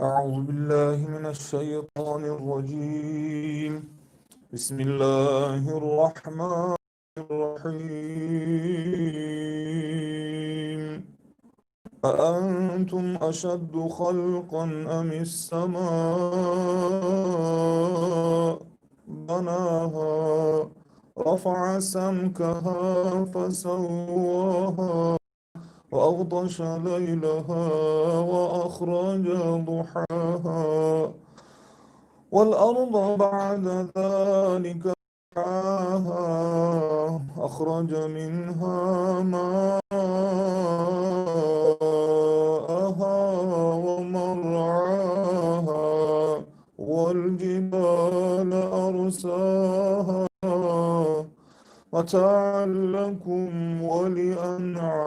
أعوذ بالله من الشيطان الرجيم. بسم الله الرحمن الرحيم. أأنتم أشد خلقا أم السماء؟ بناها. رفع سمكها فسواها. وأغطش ليلها وأخرج ضحاها والأرض بعد ذلك دحاها أخرج منها ماءها ومرعاها والجبال أرساها. متاعا لكم ولأنعامكم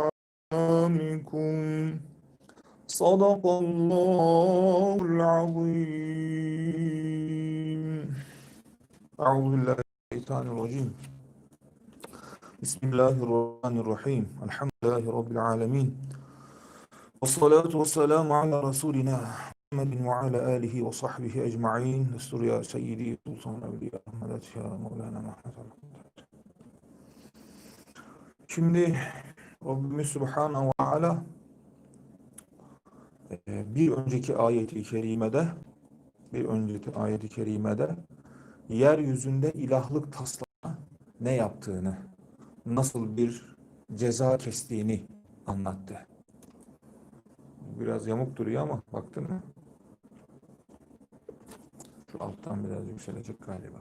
صدق الله العظيم. أعوذ بالله من الشيطان الرجيم. بسم الله الرحمن الرحيم. الحمد لله رب العالمين. والصلاة والسلام على رسولنا محمد وعلى آله وصحبه أجمعين. دستور يا سيدي سلطان أولياء أحمد يا مولانا محمد Şimdi Rabbimiz Subhanahu ve Teala bir önceki ayeti kerimede bir önceki ayeti kerimede yeryüzünde ilahlık taslama ne yaptığını, nasıl bir ceza kestiğini anlattı. Biraz yamuk duruyor ama baktın mı? Şu alttan biraz yükselecek galiba.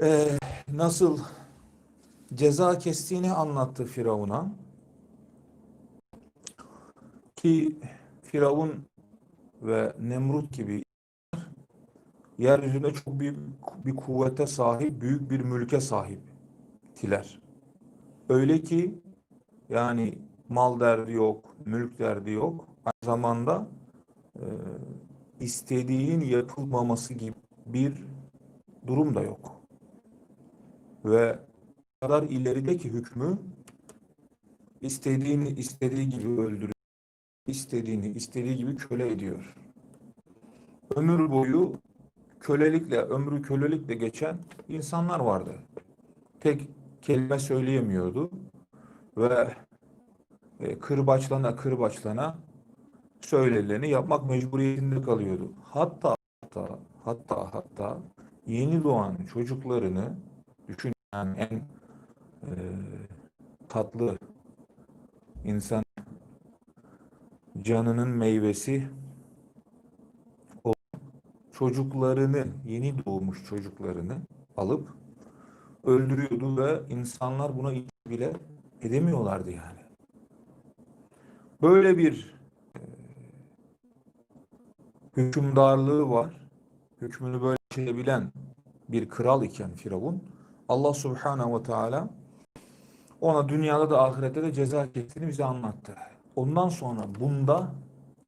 Ee, nasıl ceza kestiğini anlattı Firavun'a. Ki Firavun ve Nemrut gibi yeryüzünde çok büyük bir kuvvete sahip, büyük bir mülke sahiptiler. Öyle ki yani mal derdi yok, mülk derdi yok. Aynı zamanda e, istediğin yapılmaması gibi bir durum da yok. Ve kadar ilerideki hükmü istediğini istediği gibi öldürüyor. istediğini istediği gibi köle ediyor. Ömür boyu kölelikle, ömrü kölelikle geçen insanlar vardı. Tek kelime söyleyemiyordu ve e, kırbaçlana kırbaçlana söylelerini yapmak mecburiyetinde kalıyordu. Hatta hatta hatta hatta yeni doğan çocuklarını düşün yani en e, tatlı insan canının meyvesi o çocuklarını yeni doğmuş çocuklarını alıp öldürüyordu ve insanlar buna bile edemiyorlardı yani. Böyle bir e, hükümdarlığı var. Hükmünü böyle çekebilen bir kral iken Firavun Allah Subhanahu ve Teala ona dünyada da ahirette de ceza kestiğini bize anlattı. Ondan sonra bunda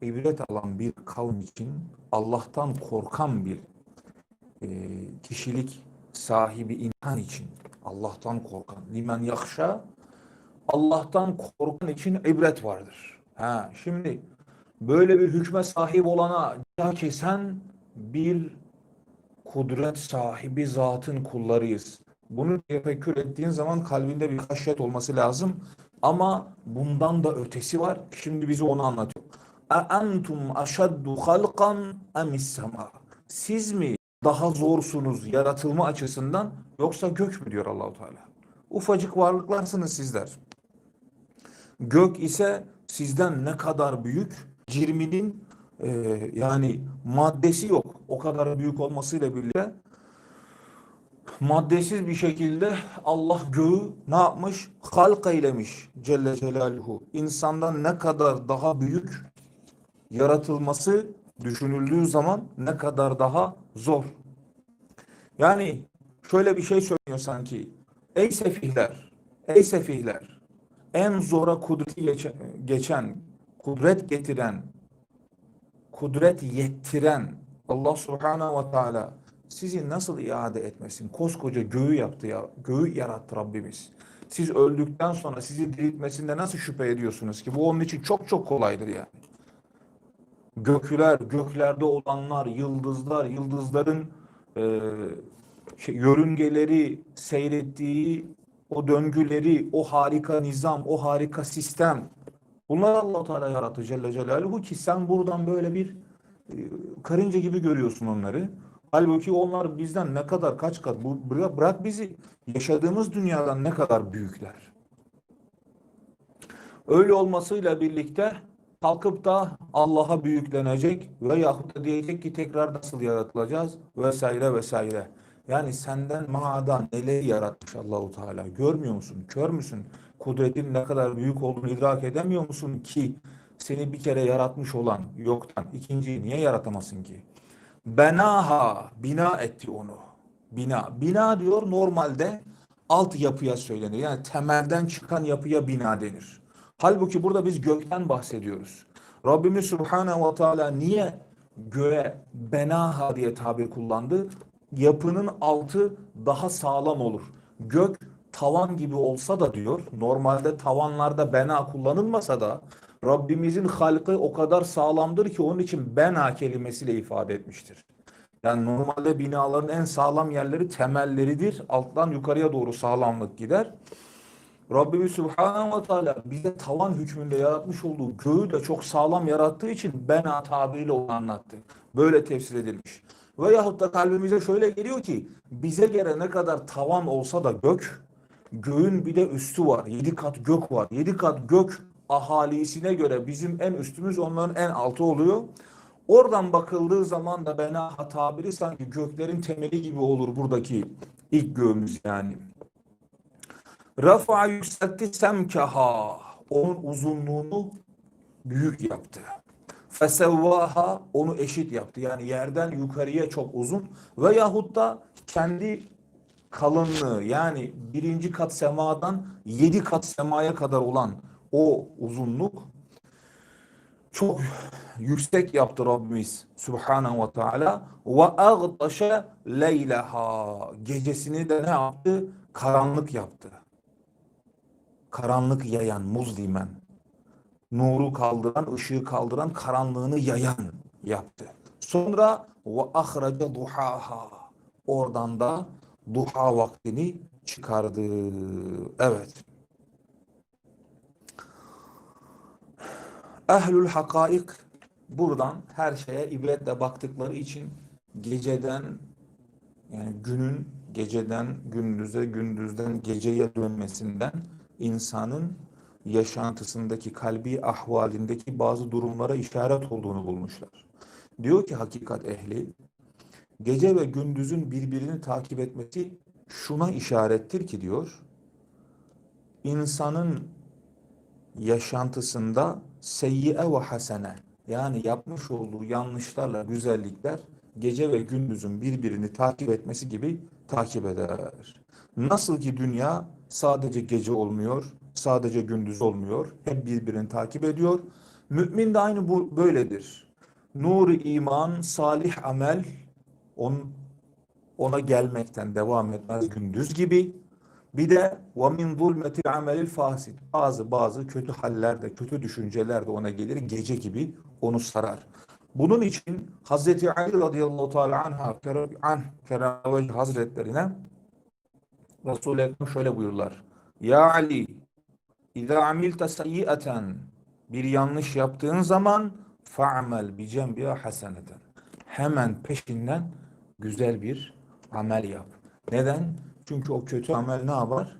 ibret alan bir kavim için Allah'tan korkan bir e, kişilik sahibi insan için Allah'tan korkan limen yakşa Allah'tan korkan için ibret vardır. Ha, şimdi böyle bir hükme sahip olana ceza kesen bir kudret sahibi zatın kullarıyız. Bunu tefekkür ettiğin zaman kalbinde bir haşyet olması lazım. Ama bundan da ötesi var. Şimdi bize onu anlatıyor. Aşaddu halkan emis sema. Siz mi daha zorsunuz yaratılma açısından yoksa gök mü diyor Allahu Teala. Ufacık varlıklarsınız sizler. Gök ise sizden ne kadar büyük? Cirminin e, yani maddesi yok. O kadar büyük olmasıyla birlikte maddesiz bir şekilde Allah göğü ne yapmış? Halk eylemiş Celle Celaluhu. İnsandan ne kadar daha büyük yaratılması düşünüldüğü zaman ne kadar daha zor. Yani şöyle bir şey söylüyor sanki. Ey sefihler, ey sefihler, en zora kudreti geçen, geçen kudret getiren, kudret yettiren Allah Subhanahu ve Teala sizi nasıl iade etmesin? Koskoca göğü yaptı ya. Göğü yarattı Rabbimiz. Siz öldükten sonra sizi diriltmesinde nasıl şüphe ediyorsunuz ki? Bu onun için çok çok kolaydır yani. Gökler, göklerde olanlar, yıldızlar, yıldızların e, şey, yörüngeleri, seyrettiği o döngüleri, o harika nizam, o harika sistem. Bunlar Allah Teala yarattı Celle Celaluhu ki sen buradan böyle bir e, karınca gibi görüyorsun onları. Halbuki onlar bizden ne kadar kaç kat bu bırak, bırak bizi yaşadığımız dünyadan ne kadar büyükler. Öyle olmasıyla birlikte kalkıp da Allah'a büyüklenecek ve yahut da diyecek ki tekrar nasıl yaratılacağız vesaire vesaire. Yani senden maada neleri yaratmış Allahu Teala görmüyor musun? Kör müsün? Kudretin ne kadar büyük olduğunu idrak edemiyor musun ki seni bir kere yaratmış olan yoktan ikinciyi niye yaratamasın ki? Benaha bina etti onu. Bina. Bina diyor normalde alt yapıya söylenir. Yani temelden çıkan yapıya bina denir. Halbuki burada biz gökten bahsediyoruz. Rabbimiz Subhanahu ve Teala niye göğe benaha diye tabir kullandı? Yapının altı daha sağlam olur. Gök tavan gibi olsa da diyor, normalde tavanlarda bena kullanılmasa da Rabbimizin halkı o kadar sağlamdır ki onun için bena kelimesiyle ifade etmiştir. Yani normalde binaların en sağlam yerleri temelleridir. Alttan yukarıya doğru sağlamlık gider. Rabbimiz Subhanahu ve Teala bize tavan hükmünde yaratmış olduğu göğü de çok sağlam yarattığı için bena tabiriyle onu anlattı. Böyle tefsir edilmiş. Veyahut da kalbimize şöyle geliyor ki bize göre ne kadar tavan olsa da gök, göğün bir de üstü var. Yedi kat gök var. Yedi kat gök ahalisine göre bizim en üstümüz onların en altı oluyor. Oradan bakıldığı zaman da bena tabiri sanki göklerin temeli gibi olur buradaki ilk göğümüz yani. Rafa yükseltti semkaha. Onun uzunluğunu büyük yaptı. Fesevvaha onu eşit yaptı. Yani yerden yukarıya çok uzun ve yahut da kendi kalınlığı yani birinci kat semadan yedi kat semaya kadar olan o uzunluk çok yüksek yaptı Rabbimiz Subhanahu ve Teala ve agtaşe leyleha gecesini de ne yaptı? Karanlık yaptı. Karanlık yayan, muzlimen. Nuru kaldıran, ışığı kaldıran, karanlığını yayan yaptı. Sonra ve ahraca duhaha. Oradan da duha vaktini çıkardı. Evet. Ehlül hakaik buradan her şeye ibretle baktıkları için geceden yani günün geceden gündüze, gündüzden geceye dönmesinden insanın yaşantısındaki kalbi ahvalindeki bazı durumlara işaret olduğunu bulmuşlar. Diyor ki hakikat ehli gece ve gündüzün birbirini takip etmesi şuna işarettir ki diyor insanın yaşantısında seyyi'e ve hasene yani yapmış olduğu yanlışlarla güzellikler gece ve gündüzün birbirini takip etmesi gibi takip eder. Nasıl ki dünya sadece gece olmuyor, sadece gündüz olmuyor, hep birbirini takip ediyor. Mümin de aynı bu böyledir. Nur iman, salih amel on, ona gelmekten devam etmez gündüz gibi. Bir de وَمِنْ ظُلْمَةِ الْعَمَلِ الْفَاسِدِ Bazı bazı kötü hallerde, kötü düşünceler de ona gelir. Gece gibi onu sarar. Bunun için Hazreti Ali radıyallahu teala anha an Kerem Hazretlerine Resul-i Ekrem şöyle buyurlar. Ya Ali İza amilte sayyi'eten bir yanlış yaptığın zaman fa'mel bi cembiha haseneten. Hemen peşinden güzel bir amel yap. Neden? Çünkü o kötü amel ne yapar?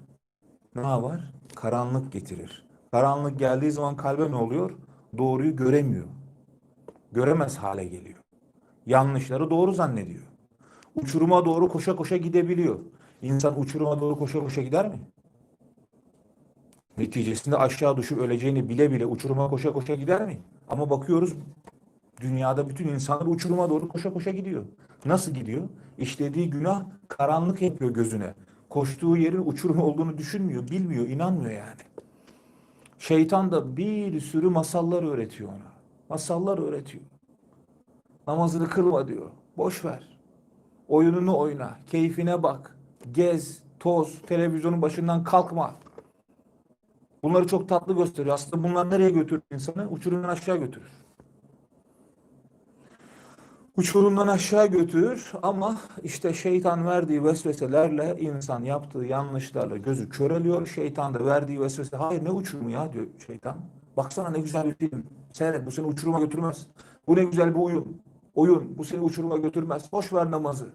Ne yapar? Karanlık getirir. Karanlık geldiği zaman kalbe ne oluyor? Doğruyu göremiyor. Göremez hale geliyor. Yanlışları doğru zannediyor. Uçuruma doğru koşa koşa gidebiliyor. İnsan uçuruma doğru koşa koşa gider mi? Neticesinde aşağı düşüp öleceğini bile bile uçuruma koşa koşa gider mi? Ama bakıyoruz dünyada bütün insanlar uçuruma doğru koşa koşa gidiyor. Nasıl gidiyor? İşlediği günah karanlık yapıyor gözüne. Koştuğu yerin uçurum olduğunu düşünmüyor, bilmiyor, inanmıyor yani. Şeytan da bir sürü masallar öğretiyor ona. Masallar öğretiyor. Namazını kılma diyor. Boş ver. Oyununu oyna, keyfine bak. Gez, toz, televizyonun başından kalkma. Bunları çok tatlı gösteriyor. Aslında bunlar nereye götürür insanı? Uçurumdan aşağı götürür. Uçurumdan aşağı götürür ama işte şeytan verdiği vesveselerle insan yaptığı yanlışlarla gözü köreliyor. Şeytan da verdiği vesvese hayır ne uçurumu ya diyor şeytan. Baksana ne güzel bir film. Seyret bu seni uçuruma götürmez. Bu ne güzel bir oyun. Oyun bu seni uçuruma götürmez. Boş ver namazı.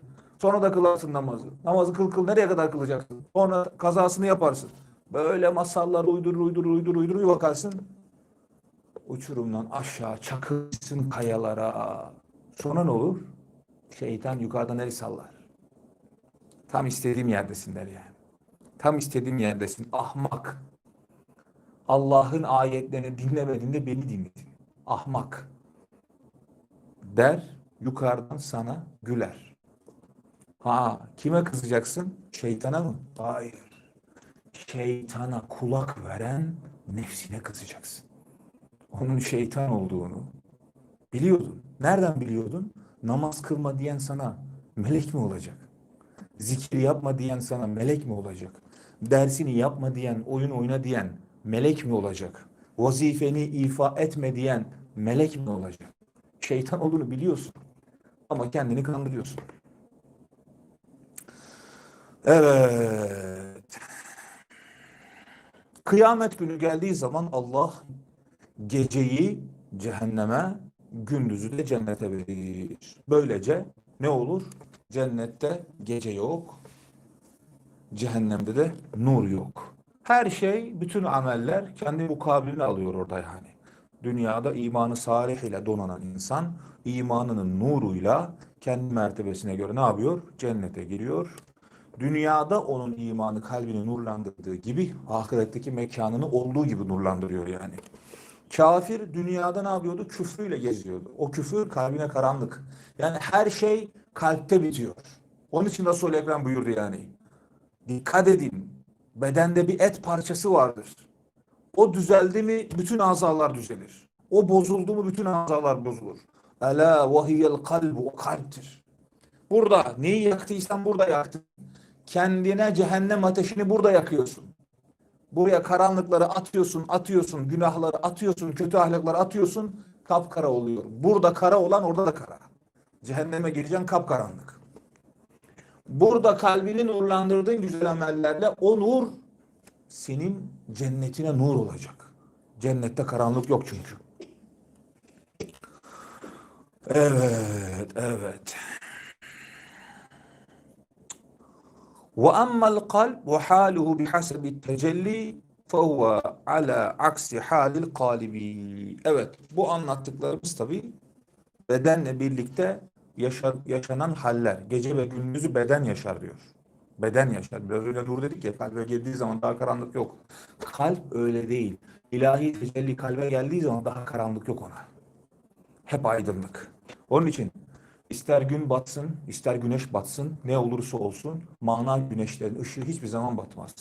Sonra da kılarsın namazı. Namazı kıl kıl nereye kadar kılacaksın? Sonra kazasını yaparsın. Böyle masallar uydurur uydurur uydurur bir bakarsın. Uçurumdan aşağı çakılsın kayalara. Sonra ne olur? Şeytan yukarıdan el sallar. Tam istediğim yerdesin der yani. Tam istediğim yerdesin. Ahmak. Allah'ın ayetlerini dinlemedin de beni dinledin. Ahmak. Der yukarıdan sana güler. Ha kime kızacaksın? Şeytana mı? Hayır. Şeytana kulak veren nefsine kızacaksın. Onun şeytan olduğunu biliyordun. Nereden biliyordun? Namaz kılma diyen sana melek mi olacak? Zikir yapma diyen sana melek mi olacak? Dersini yapma diyen, oyun oyna diyen melek mi olacak? Vazifeni ifa etme diyen melek mi olacak? Şeytan olduğunu biliyorsun. Ama kendini kandırıyorsun. Evet. Kıyamet günü geldiği zaman Allah geceyi cehenneme, gündüzü de cennete verir. Böylece ne olur? Cennette gece yok, cehennemde de nur yok. Her şey, bütün ameller kendi mukabilini alıyor orada yani. Dünyada imanı salih ile donanan insan, imanının nuruyla kendi mertebesine göre ne yapıyor? Cennete giriyor. Dünyada onun imanı kalbini nurlandırdığı gibi ahiretteki mekanını olduğu gibi nurlandırıyor yani. Kafir dünyada ne yapıyordu? Küfrüyle geziyordu. O küfür kalbine karanlık. Yani her şey kalpte bitiyor. Onun için Resul-i Ekrem buyurdu yani. Dikkat edin. Bedende bir et parçası vardır. O düzeldi mi bütün azalar düzelir. O bozuldu mu bütün azalar bozulur. Ela vahiyel kalbu o kalptir. Burada neyi yaktıysan burada yaktın. Kendine cehennem ateşini burada yakıyorsun. Buraya karanlıkları atıyorsun, atıyorsun, günahları atıyorsun, kötü ahlakları atıyorsun, kapkara oluyor. Burada kara olan orada da kara. Cehenneme gireceksin kapkaranlık. Burada kalbini nurlandırdığın güzel amellerle o nur senin cennetine nur olacak. Cennette karanlık yok çünkü. Evet, evet. Ve ammal kalb ve haluhu bihasebi tecelli fehuve ala aksi halil kalibi. Evet bu anlattıklarımız tabi bedenle birlikte yaşa, yaşanan haller. Gece ve gündüzü beden yaşar diyor. Beden yaşar. Biraz öyle nur dedik ya kalbe girdiği zaman daha karanlık yok. Kalp öyle değil. İlahi tecelli kalbe geldiği zaman daha karanlık yok ona. Hep aydınlık. Onun için ister gün batsın, ister güneş batsın, ne olursa olsun mana güneşlerin ışığı hiçbir zaman batmaz.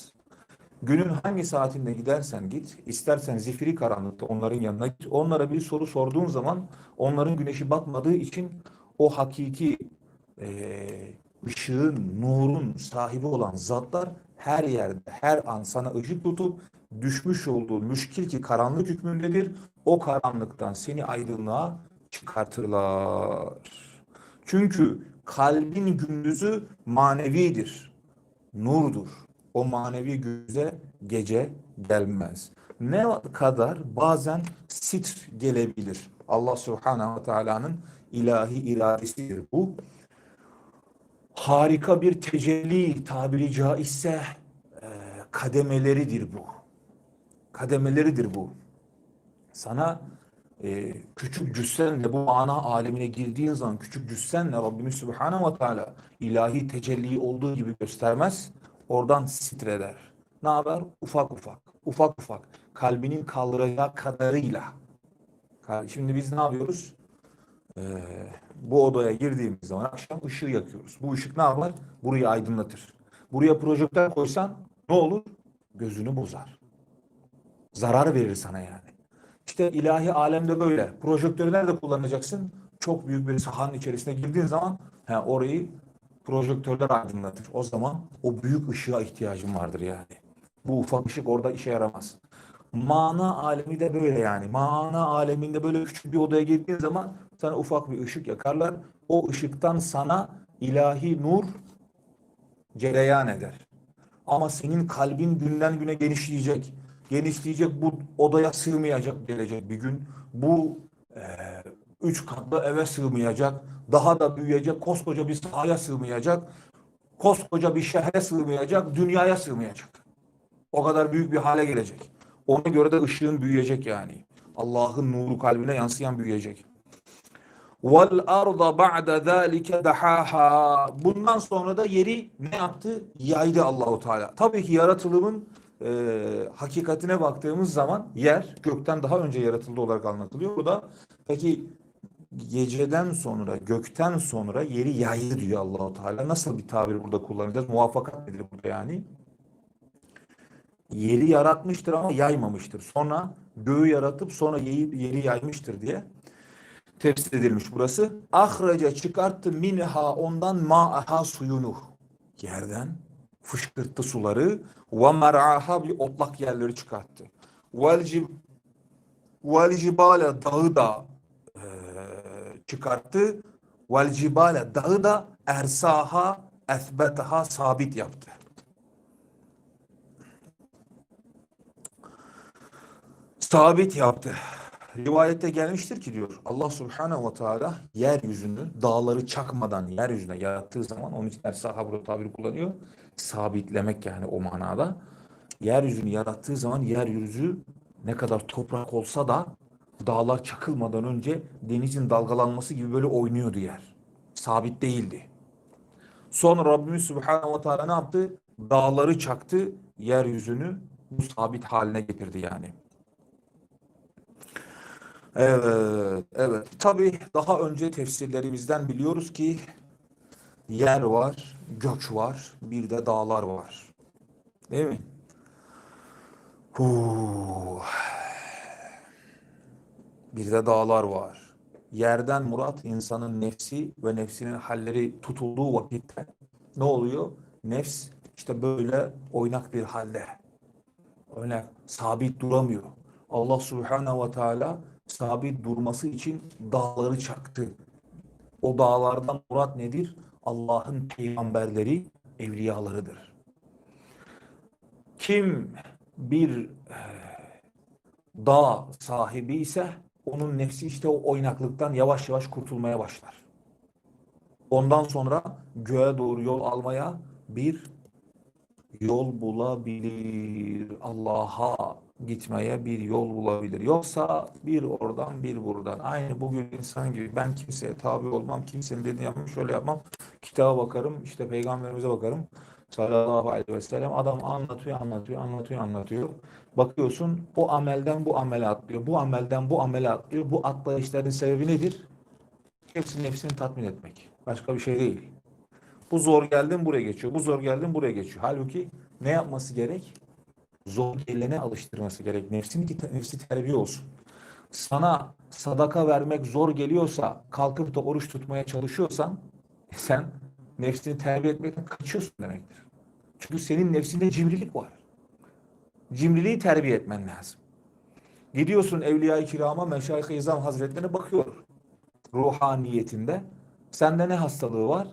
Günün hangi saatinde gidersen git, istersen zifiri karanlıkta onların yanına git. Onlara bir soru sorduğun zaman onların güneşi batmadığı için o hakiki eee ışığın, nurun sahibi olan zatlar her yerde, her an sana ışık tutup düşmüş olduğu müşkil ki karanlık hükmündedir. O karanlıktan seni aydınlığa çıkartırlar. Çünkü kalbin gündüzü manevidir, nurdur. O manevi güze gece gelmez. Ne kadar bazen sitr gelebilir. Allah Subhanahu ve Taala'nın ilahi iradesidir bu. Harika bir tecelli tabiri caizse e, kademeleridir bu. Kademeleridir bu. Sana e, küçük cüssenle bu mana alemine girdiğin zaman küçük cüssenle Rabbimiz Subhanahu ve Teala ilahi tecelli olduğu gibi göstermez. Oradan sitreder. Ne haber? Ufak ufak, ufak ufak. Kalbinin kaldıracağı kadarıyla. Şimdi biz ne yapıyoruz? Ee, bu odaya girdiğimiz zaman akşam ışığı yakıyoruz. Bu ışık ne yapar? Burayı aydınlatır. Buraya projektör koysan ne olur? Gözünü bozar. Zarar verir sana yani. İşte ilahi alemde böyle. Projektörü nerede kullanacaksın? Çok büyük bir sahanın içerisine girdiğin zaman he, orayı projektörler aydınlatır. O zaman o büyük ışığa ihtiyacın vardır yani. Bu ufak ışık orada işe yaramaz. Mana alemi de böyle yani. Mana aleminde böyle küçük bir odaya girdiğin zaman sana ufak bir ışık yakarlar. O ışıktan sana ilahi nur cereyan eder. Ama senin kalbin günden güne genişleyecek. Genişleyecek bu odaya sığmayacak gelecek bir gün. Bu eee, üç katlı eve sığmayacak. Daha da büyüyecek. Koskoca bir sahaya sığmayacak. Koskoca bir şehre sığmayacak. Dünyaya sığmayacak. O kadar büyük bir hale gelecek. Ona göre de ışığın büyüyecek yani. Allah'ın nuru kalbine yansıyan büyüyecek. Vel arda ba'de zalike dahaha. Bundan sonra da yeri ne yaptı? Yaydı Allahu Teala. Tabii ki yaratılımın e, hakikatine baktığımız zaman yer gökten daha önce yaratıldı olarak anlatılıyor. Bu da peki geceden sonra, gökten sonra yeri yaydı diyor Allahu Teala. Nasıl bir tabir burada kullanacağız? Muvaffakat nedir burada yani? Yeri yaratmıştır ama yaymamıştır. Sonra göğü yaratıp sonra yeri, yeri yaymıştır diye tefsir edilmiş burası. Ahraca çıkarttı minha ondan ma'aha suyunu. Yerden fışkırttı suları. Ve mer'aha bir otlak yerleri çıkarttı. Vel cib vel cibale dağı da eee, çıkarttı. Vel cibale dağı da ersaha esbetaha sabit yaptı. sabit yaptı. Rivayette gelmiştir ki diyor Allah Subhanahu ve Teala yeryüzünü dağları çakmadan yeryüzüne yarattığı zaman onun için Ersaha burada tabiri kullanıyor. Sabitlemek yani o manada. Yeryüzünü yarattığı zaman yeryüzü ne kadar toprak olsa da dağlar çakılmadan önce denizin dalgalanması gibi böyle oynuyordu yer. Sabit değildi. Sonra Rabbimiz Subhanahu ve Teala ne yaptı? Dağları çaktı, yeryüzünü bu sabit haline getirdi yani. Evet, evet. Tabii daha önce tefsirlerimizden biliyoruz ki yer var, gök var, bir de dağlar var. Değil mi? Bir de dağlar var. Yerden murat insanın nefsi ve nefsinin halleri tutulduğu vakitte ne oluyor? Nefs işte böyle oynak bir halde. Öyle sabit duramıyor. Allah Subhanahu ve Teala sabit durması için dağları çaktı. O dağlardan murat nedir? Allah'ın peygamberleri, evliyalarıdır. Kim bir e, dağ sahibi ise onun nefsi işte o oynaklıktan yavaş yavaş kurtulmaya başlar. Ondan sonra göğe doğru yol almaya bir yol bulabilir. Allah'a gitmeye bir yol bulabilir. Yoksa bir oradan bir buradan. Aynı bugün insan gibi ben kimseye tabi olmam, kimsenin dediğini yapmam, şöyle yapmam. Kitaba bakarım, işte peygamberimize bakarım. Sallallahu aleyhi ve sellem adam anlatıyor, anlatıyor, anlatıyor, anlatıyor. Bakıyorsun o amelden bu amele atlıyor, bu amelden bu amele atlıyor. Bu atlayışların sebebi nedir? Hepsi nefsini tatmin etmek. Başka bir şey değil. Bu zor geldin buraya geçiyor. Bu zor geldin buraya geçiyor. Halbuki ne yapması gerek? Zor gelene alıştırması gerek. Nefsin ki nefsi terbiye olsun. Sana sadaka vermek zor geliyorsa kalkıp da oruç tutmaya çalışıyorsan sen nefsini terbiye etmekten kaçıyorsun demektir. Çünkü senin nefsinde cimrilik var. Cimriliği terbiye etmen lazım. Gidiyorsun Evliya-i Kirama, Meşayih-i İzam Hazretlerine bakıyor. Ruhaniyetinde. Sende ne hastalığı var?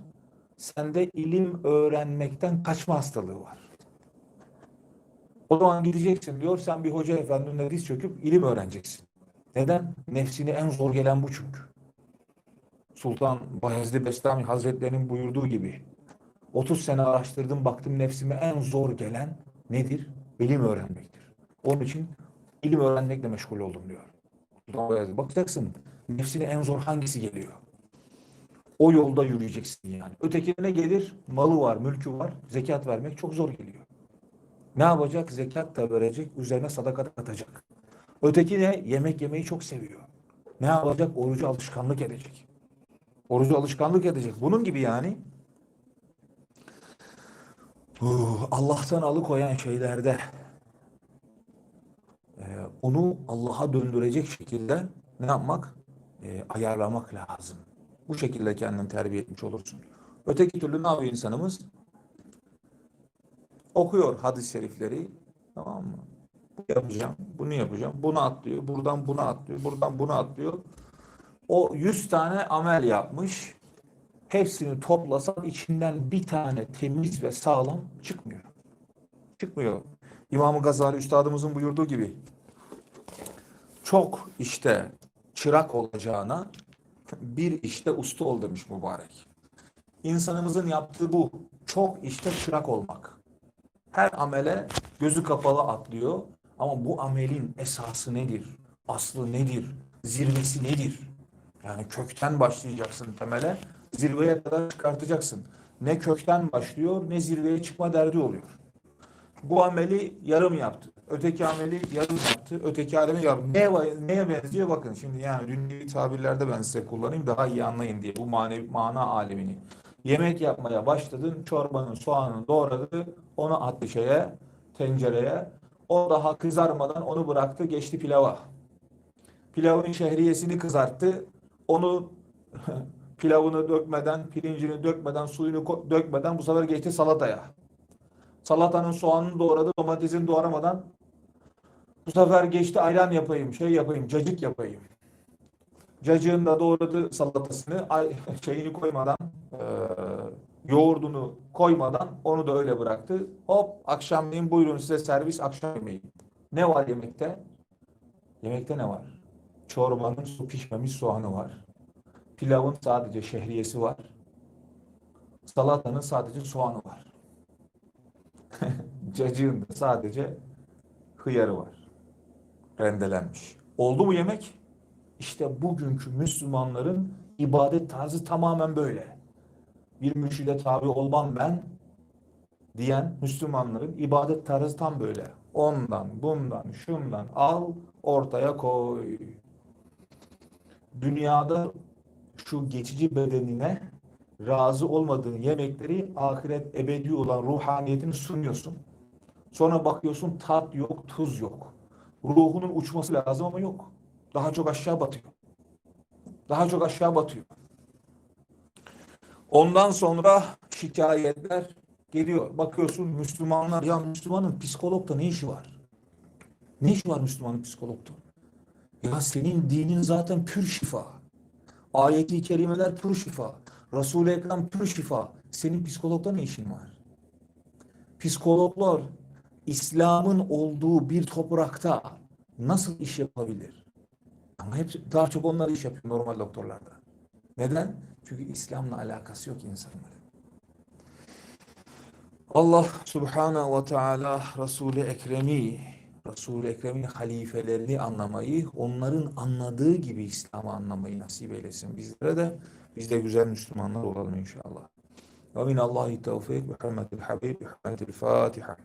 Sende ilim öğrenmekten kaçma hastalığı var. O zaman gideceksin diyor sen bir hoca efendine diz çöküp ilim öğreneceksin. Neden? Nefsine en zor gelen bu çünkü. Sultan Bayezid Bestami Hazretlerinin buyurduğu gibi 30 sene araştırdım baktım nefsime en zor gelen nedir? İlim öğrenmektir. Onun için ilim öğrenmekle meşgul oldum diyor. Sultan Bayezid. Bakacaksın nefsine en zor hangisi geliyor? O yolda yürüyeceksin yani. Ötekine gelir, malı var, mülkü var, zekat vermek çok zor geliyor. Ne yapacak? Zekat da verecek, üzerine sadaka da atacak. Öteki ne? Yemek yemeyi çok seviyor. Ne yapacak? Orucu alışkanlık edecek. Orucu alışkanlık edecek. Bunun gibi yani Allah'tan alıkoyan şeylerde e, onu Allah'a döndürecek şekilde ne yapmak? E, ayarlamak lazım. Bu şekilde kendini terbiye etmiş olursun. Öteki türlü ne yapıyor insanımız? Okuyor hadis-i şerifleri. Tamam mı? Bu yapacağım, bunu yapacağım. Bunu atlıyor. Buradan bunu atlıyor. Buradan bunu atlıyor. O 100 tane amel yapmış. Hepsini toplasan içinden bir tane temiz ve sağlam çıkmıyor. Çıkmıyor. İmam Gazali Üstadımızın buyurduğu gibi çok işte çırak olacağına bir işte usta ol demiş mübarek. İnsanımızın yaptığı bu. Çok işte çırak olmak. Her amele gözü kapalı atlıyor. Ama bu amelin esası nedir? Aslı nedir? Zirvesi nedir? Yani kökten başlayacaksın temele. Zirveye kadar çıkartacaksın. Ne kökten başlıyor ne zirveye çıkma derdi oluyor. Bu ameli yarım yaptı. Öteki ameli yarım yaptı. Öteki ameli yarım. Neye, neye benziyor? Bakın şimdi yani dünyevi tabirlerde ben size kullanayım daha iyi anlayın diye bu manevi, mana alemini. Yemek yapmaya başladın. Çorbanın soğanını doğradı. Onu attı şeye, tencereye. O daha kızarmadan onu bıraktı. Geçti pilava. Pilavın şehriyesini kızarttı. Onu pilavını dökmeden, pirincini dökmeden, suyunu dökmeden bu sefer geçti salataya. Salatanın soğanını doğradı, domatesini doğramadan bu sefer geçti ayran yapayım, şey yapayım, cacık yapayım. Cacığın da doğradı salatasını, şeyini koymadan, eee, yoğurdunu koymadan onu da öyle bıraktı. Hop akşamleyin buyurun size servis akşam yemeği. Ne var yemekte? Yemekte ne var? Çorbanın su pişmemiş soğanı var. Pilavın sadece şehriyesi var. Salatanın sadece soğanı var. Cacığın da sadece hıyarı var. Rendelenmiş. Oldu mu yemek? İşte bugünkü Müslümanların ibadet tarzı tamamen böyle. Bir mürşide tabi olmam ben diyen Müslümanların ibadet tarzı tam böyle. Ondan, bundan, şundan al, ortaya koy. Dünyada şu geçici bedenine razı olmadığın yemekleri ahiret ebedi olan ruhaniyetini sunuyorsun. Sonra bakıyorsun tat yok, tuz yok. Ruhunun uçması lazım ama yok. Daha çok aşağı batıyor. Daha çok aşağı batıyor. Ondan sonra şikayetler geliyor. Bakıyorsun Müslümanlar ya Müslümanın psikologda ne işi var? Ne işi var Müslümanın psikologda? Ya senin dinin zaten pür şifa. Ayeti kerimeler pür şifa. Resul-i Ekrem pür şifa. Senin psikologda ne işin var? Psikologlar İslam'ın olduğu bir toprakta nasıl iş yapabilir? Ama hep daha çok onlar iş yapıyor normal doktorlarda. Neden? Çünkü İslam'la alakası yok insanların. Allah Subhanahu ve Teala Resul-i Ekrem'i, Resul-i Ekrem'in halifelerini anlamayı, onların anladığı gibi İslam'ı anlamayı nasip eylesin bizlere de. Biz de güzel Müslümanlar olalım inşallah. Amin. Allahi tevfik. Muhammedul Habib. Muhammedul Fatiha.